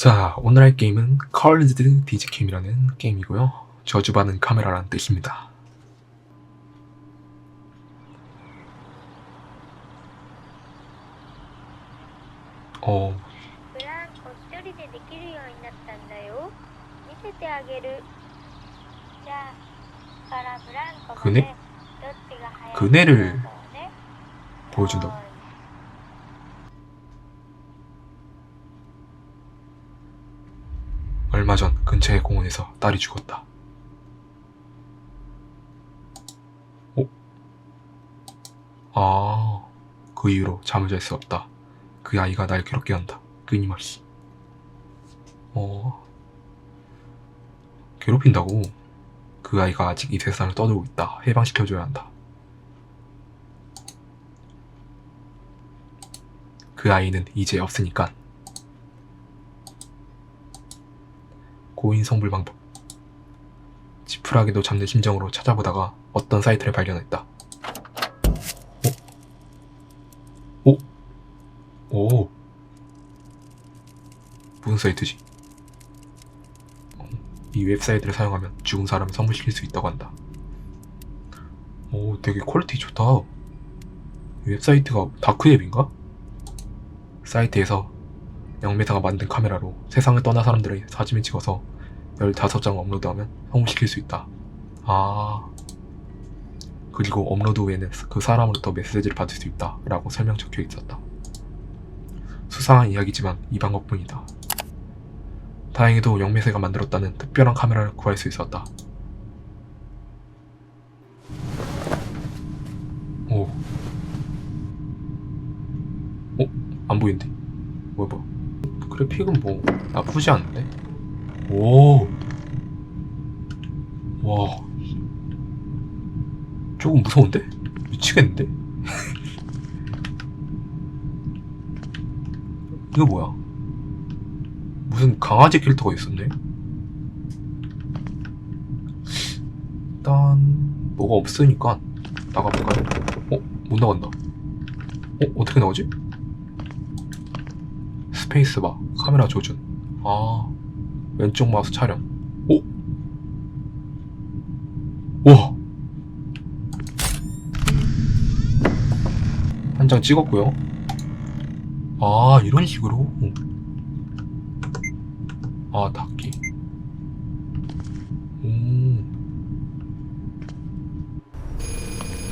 자, 오늘 할 게임은 컬즈 디지캠이라는 게임이고요. 저주받은 카메라라는 뜻입니다. 어, ブランコ一人でできるようになったんだよ見せてあげるじゃあからブランコくねどっちが速いくねるかをね 보여준다고. 얼마 전 근처의 공원에서 딸이 죽었다. 어? 아, 그 이후로 잠을 잘 수 없다. 그 아이가 날 괴롭게 한다. 끊임없이. 어, 괴롭힌다고? 그 아이가 아직 이 세상을 떠들고 있다. 해방시켜줘야 한다. 그 아이는 이제 없으니까. 고인 성불 방법. 지푸라기도 잡는 심정으로 찾아보다가 어떤 사이트를 발견했다. 어? 오? 오. 무슨 사이트지? 어, 이 웹사이트를 사용하면 죽은 사람을 성불시킬 수 있다고 한다. 오, 되게 퀄리티 좋다. 이 웹사이트가 다크웹인가? 사이트에서 영매사가 만든 카메라로 세상을 떠난 사람들의 사진을 찍어서 15장 업로드하면 성공시킬 수 있다. 아. 그리고 업로드 후에는 그 사람으로부터 메시지를 받을 수 있다. 라고 설명 적혀 있었다. 수상한 이야기지만 이 방법뿐이다. 다행히도 영매세가 만들었다는 특별한 카메라를 구할 수 있었다. 오. 어? 안 보이는데? 뭐야 뭐야 그래픽은 뭐 나쁘지 않은데? 오. 와. 조금 무서운데? 미치겠는데? 이거 뭐야? 무슨 강아지 캐릭터가 있었네? 일단 뭐가 없으니까 나가볼까요? 어? 못 나간다. 어? 어떻게 나오지? 스페이스바 카메라 조준 아 왼쪽 마우스 촬영. 오? 와! 한 장 찍었고요. 아 이런 식으로? 아 닫기.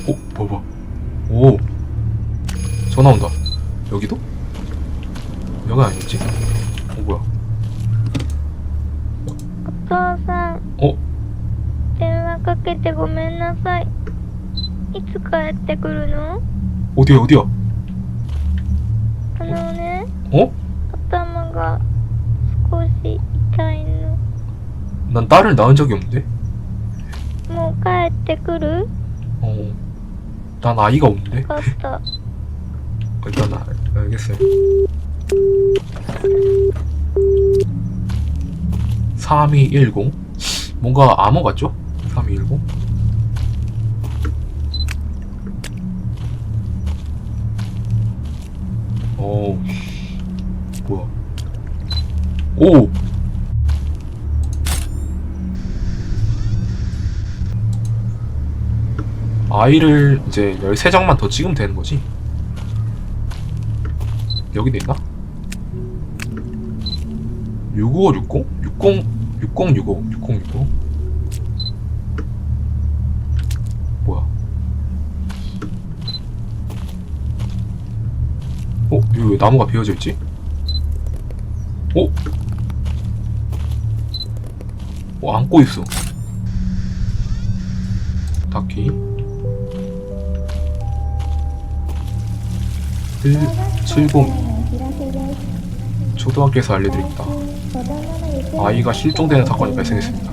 오. 오, 봐봐. 오. 전화 온다. 여기도? 여기 아니겠지? 어 뭐야? お父さんお電話かけてごめんなさいいつ帰ってくるの 어디야 어디야 あのね 어? 頭が少し痛いの 난 딸을 낳은 적이 없는데? もう帰ってくる 어. 난 아이가 없는데? 分かった 일단 아, 알겠어요. 3210 뭔가 암호 같죠? 3210 오 뭐야 오 아이를 이제 13장만 더 찍으면 되는 거지 여기도 있나? 6560? 60, 6065, 6065? 뭐야? 어? 여기 왜 나무가 비어져 있지? 어? 어, 안고 있어. 닫기. 170 초등학교에서 알려드립니다. 아이가 실종되는 사건이 발생했습니다.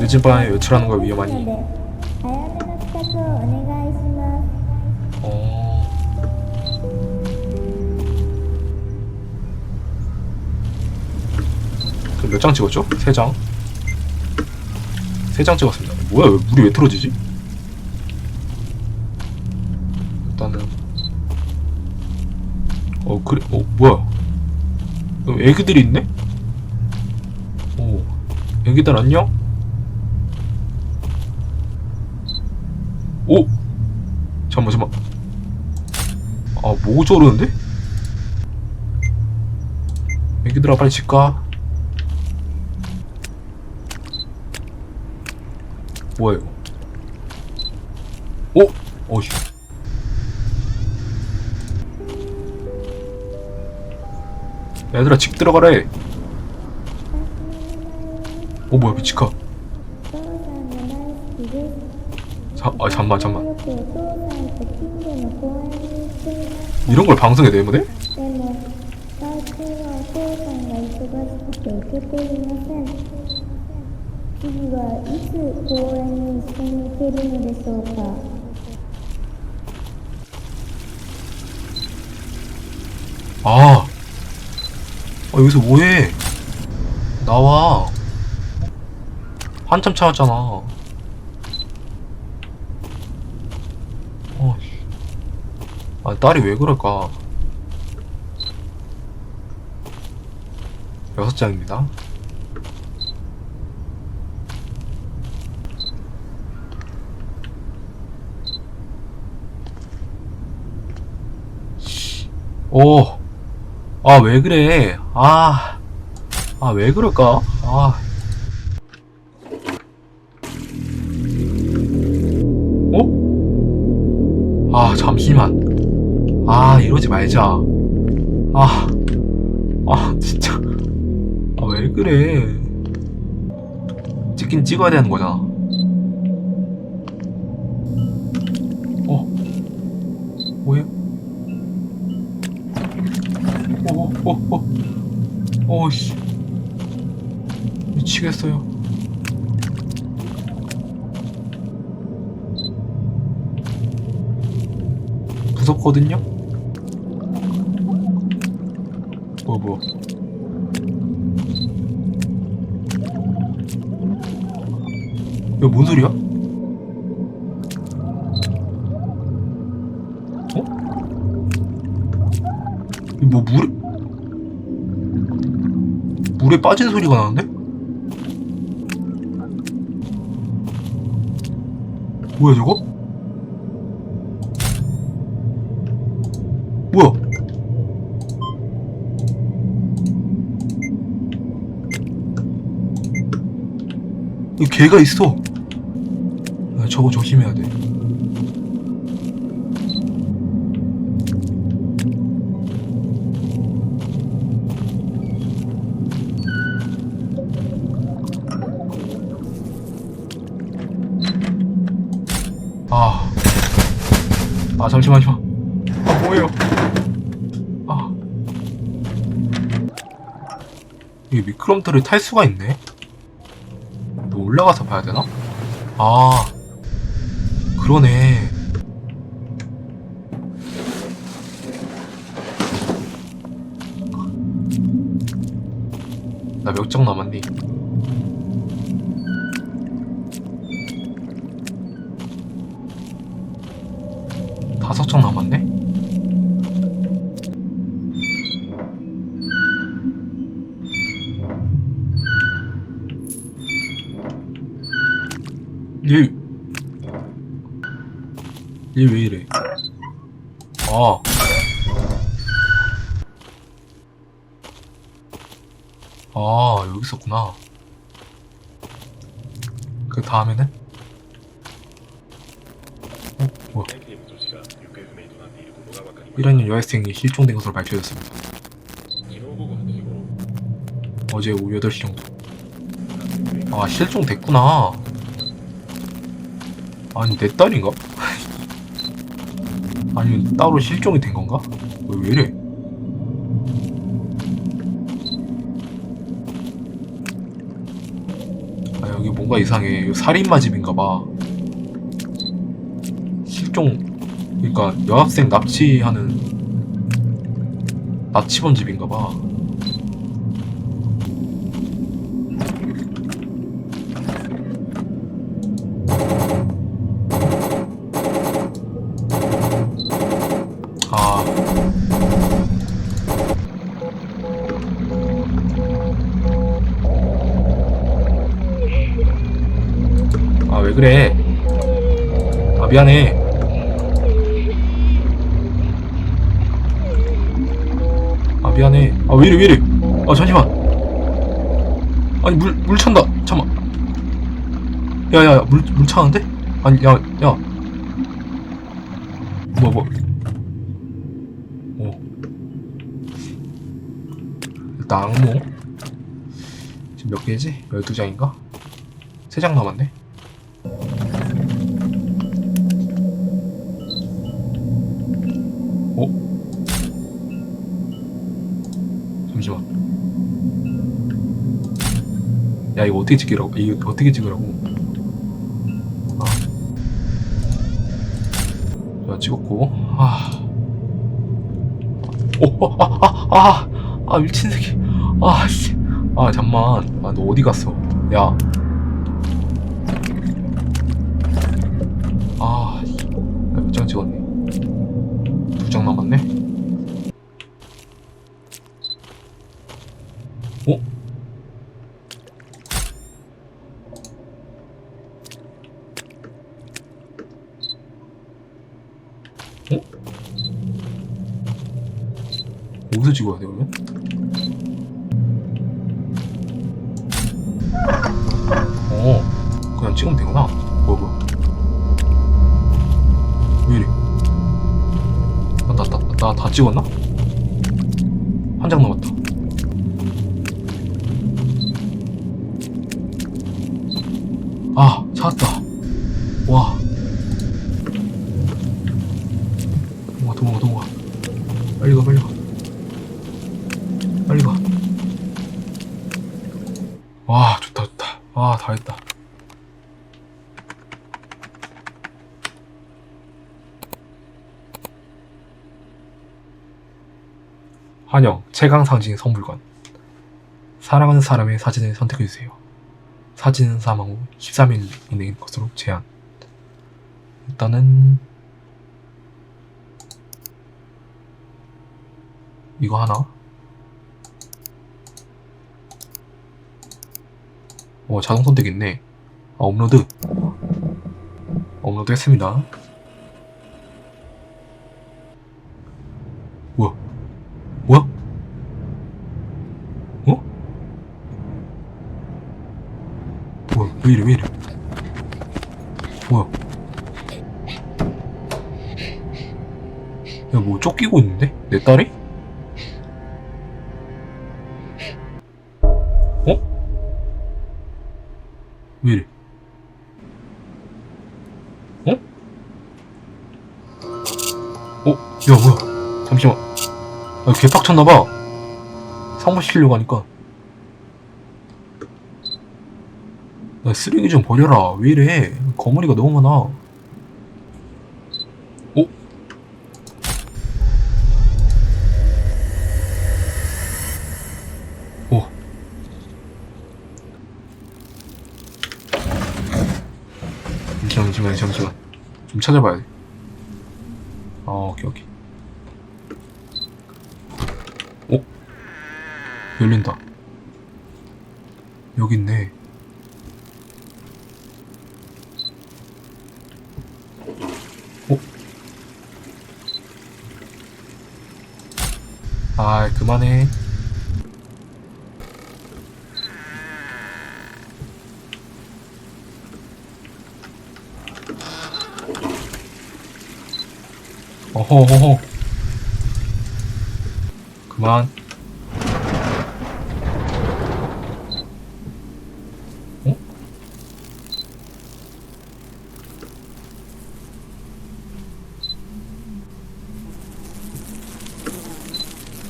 늦은 밤에 외출하는 걸 위험하니 어... 그몇장 찍었죠? 세 장. 세 장 찍었습니다. 뭐야? 왜 물이 왜 틀어지지? 일단은 어 그래 어 뭐야? 어, 애기들이 있네? 오, 애기들 안녕? 오! 잠깐만, 잠깐만. 아, 뭐 저러는데? 애기들아, 빨리 집 가. 뭐야, 이거? 오! 어휴. 얘들아 집 들어가래 어 뭐야 미치카. 자, 아 잠만 잠만. 이런 걸 방송에 내보내? 아. 아 여기서 뭐해? 나와. 한참 참았잖아. 어, 씨. 아 딸이 왜 그럴까? 여섯 장입니다. 오. 아, 왜 그래? 아, 아, 왜 그럴까? 아. 어? 아, 잠시만. 아, 이러지 말자. 아, 아, 진짜. 아, 왜 그래? 찍긴 찍어야 되는 거잖아. 어? 뭐야? 어, 어, 씨. 미치겠어요. 무섭거든요? 뭐, 뭐. 이거 뭔 소리야? 어? 이거 뭐 물에 물에 빠진 소리가 나는데? 뭐야 저거? 뭐야? 여기 개가 있어. 아, 저거 조심해야 돼. 아, 아 잠시만요. 아 뭐예요? 아, 이게 미끄럼틀을 탈 수가 있네. 또 올라가서 봐야 되나? 아, 그러네. 나 몇 장 남았니? 얘. 얘 왜 이래? 아. 아, 여기 있었구나. 그 다음에는? 어, 뭐야. 이란님 여학생이 실종된 것으로 발표되었습니다. 어제 오후 8시 정도. 아, 실종됐구나. 아니, 내 딸인가? 아니면 따로 실종이 된 건가? 왜, 왜 이래? 아, 여기 뭔가 이상해. 살인마 집인가봐. 실종, 그러니까 여학생 납치하는 납치범 집인가봐. 미안해. 아 미안해. 아 왜 이래 왜 이래? 아 잠시만. 아니 물물 찬다. 잠만. 야야야 물물 차는데? 아니 야 야. 뭐 뭐. 오. 일단 악몽. 지금 몇 개지? 12장인가? 3장 남았네. 야 이거 어떻게 찍으라고? 이거 어떻게 찍으라고? 아. 자 찍었고 아. 오, 어, 아, 아, 아, 아, 미친 새끼. 아, 씨. 아, 잠만. 아, 너 어디 갔어? 야. 아, 씨. 나몇장 찍었네. 두 장 남았네. 어? 어? 찍어야 돼, 그러면? 어, 그냥 찍으면 되구나. 뭐야, 뭐야. 왜 이래? 나, 나, 나, 나다 찍었나? 한 장 남았다. 아, 찾았다. 와. 도망가, 도망가, 도망가. 빨리 가, 빨리 가. 빨리 가. 와, 좋다, 좋다. 아, 다 했다. 환영, 최강 상징 선물관. 사랑하는 사람의 사진을 선택해주세요. 사진은 사망 후 13일 이내인 것으로 제한. 일단은, 이거 하나. 어, 자동 선택 있네. 아, 업로드. 업로드 했습니다. 뭐야? 뭐야? 어? 뭐야, 왜 이래, 왜 이래? 뭐야? 야, 뭐 쫓기고 있는데? 내 딸이? 어? 왜 이래? 어? 어? 야, 뭐야? 잠시만. 아, 개빡쳤나봐. 사무실 쉬려고 하니까. 쓰레기 좀 버려라. 왜 이래? 거머리가 너무 많아. 어? 오. 잠시만, 잠시만, 잠시만. 좀 찾아봐야 돼. 아, 오케이, 오케이. 어? 열린다. 여기 있네. 어? 아, 그만해. 어허허허. 그만. 어?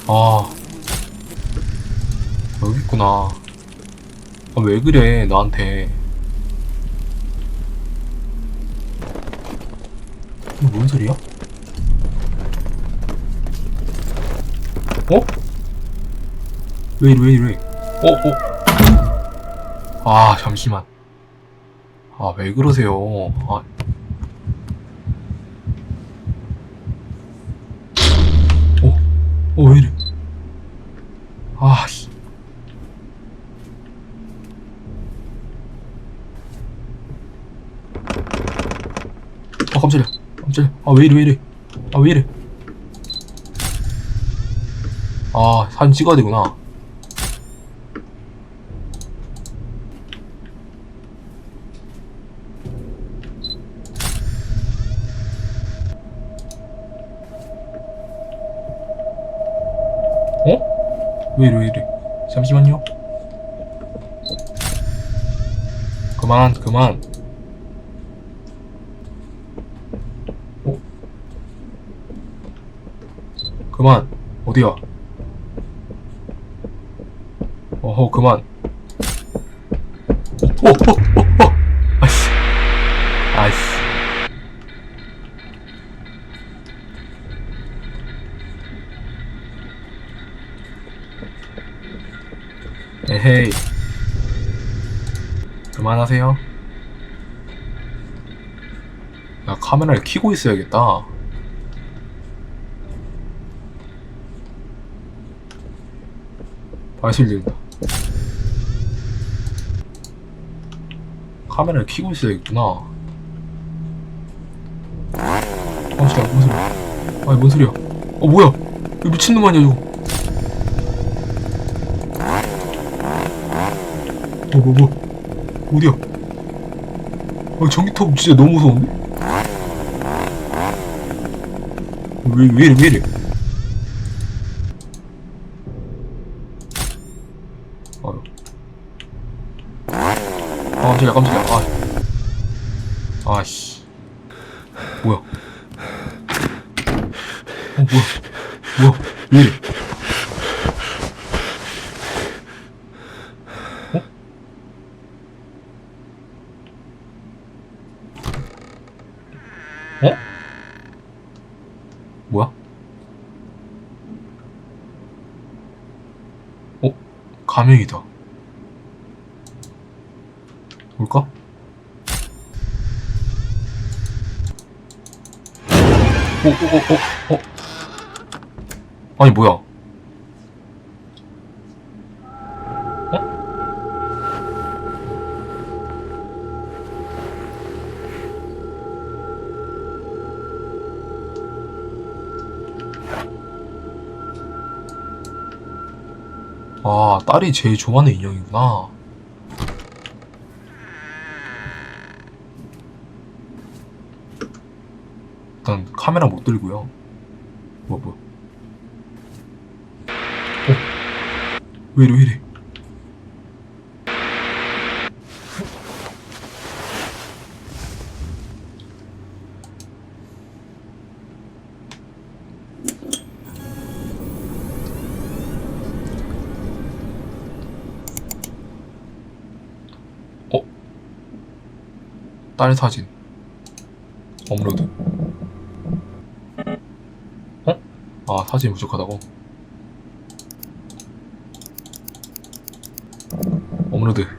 아. 여기 있구나. 아, 왜 그래, 나한테. 이거 뭔 소리야? 어? 왜 이래, 왜 이래? 어, 어? 아, 잠시만. 아, 왜 그러세요? 아. 어, 어, 왜 이래? 아, 씨. 깜짝이야 깜짝이야 아왜 이래 왜 이래? 아왜 이래? 아 사진 찍어야 되구나. 어? 왜 이래 왜 이래? 잠시만요. 그만 그만 어? 그만. 어디야? 어허 그만. 어, 어, 어, 어. 아이씨. 아이씨. 에헤이. 그만하세요. 야 카메라를 켜고 있어야겠다 발소리 들린다. 카메라를 켜고 있어야겠구나. 깜짝이야 뭔 소리야? 아니 뭔 소리야? 어 뭐야? 이 미친놈 아니야 저거? 어, 뭐, 뭐, 어디야? 아, 전기톱 진짜 너무 무서운데? 왜, 왜왜 이래? 아유. 아, 깜짝이야, 깜짝이야. 아. 아씨. 뭐야? 어, 뭐야? 뭐야? 왜 이래? 어? 뭐야? 어? 가명이다. 뭘까? 어, 어, 어, 어, 어. 아니, 뭐야? 어? 아, 딸이 제일 좋아하는 인형이구나. 일단 카메라 못 들고요. 뭐 뭐. 어? 왜 이래 왜 이래? 어? 딸 사진 업로드 어? 아 사진 부족하다고? 업로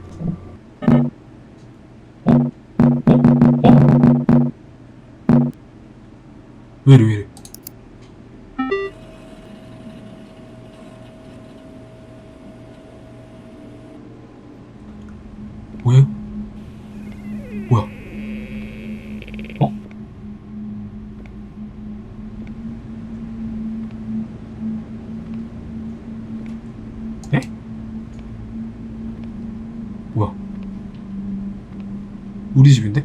우리 집인데?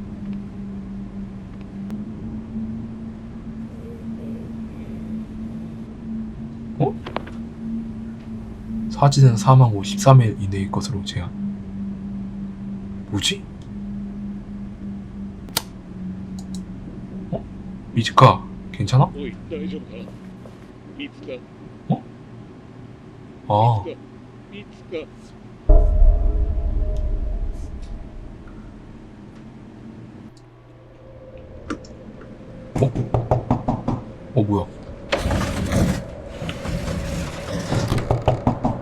어? 사진은 사망 53일 이내일 것으로 제한. 뭐지? 어? 미즈카, 괜찮아? 어? 어? 아. 뭐야?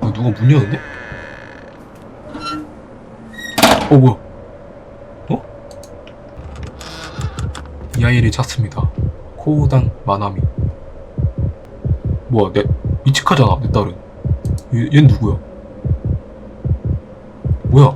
야, 누가 문 여는데? 어 뭐야? 어? 이 아이를 찾습니다. 코우단 마나미. 뭐야 내 미치카잖아 내 딸은. 얘, 얜 누구야? 뭐야?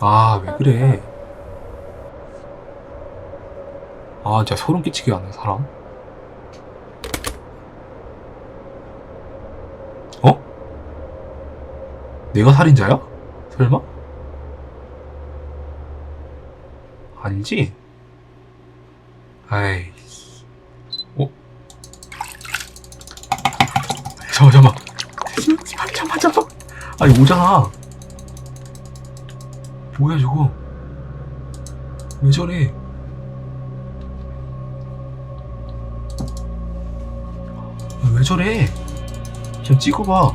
아, 왜 그래? 아, 진짜 소름 끼치게 하네, 사람. 어? 내가 살인자야? 설마? 아니지? 아이. 어? 잠깐만. 잠깐만, 잠깐만, 잠깐만. 아니, 오잖아. 뭐야 저거 왜 저래? 야, 왜 저래? 좀 찍어봐.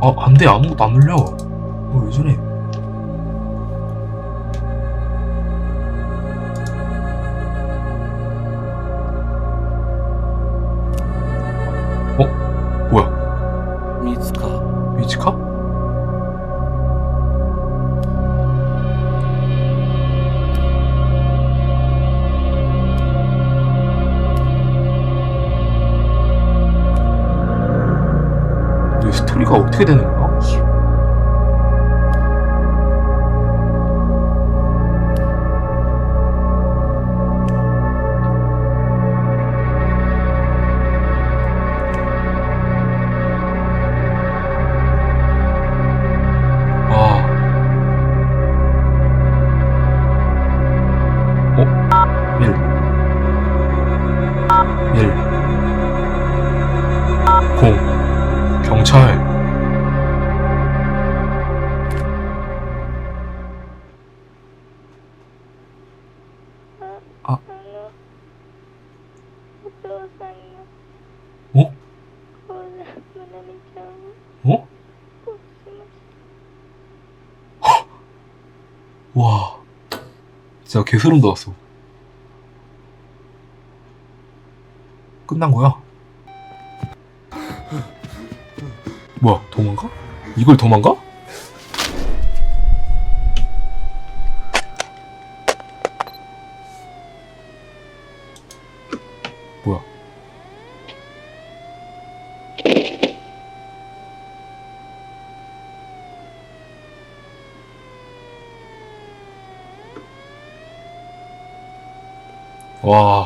아 안돼. 아무것도 안 눌려. 어, 왜 저래 진짜 개 소름 돋았어. 끝난 거야? 뭐야, 도망가? 이걸 도망가? 뭐야? 와.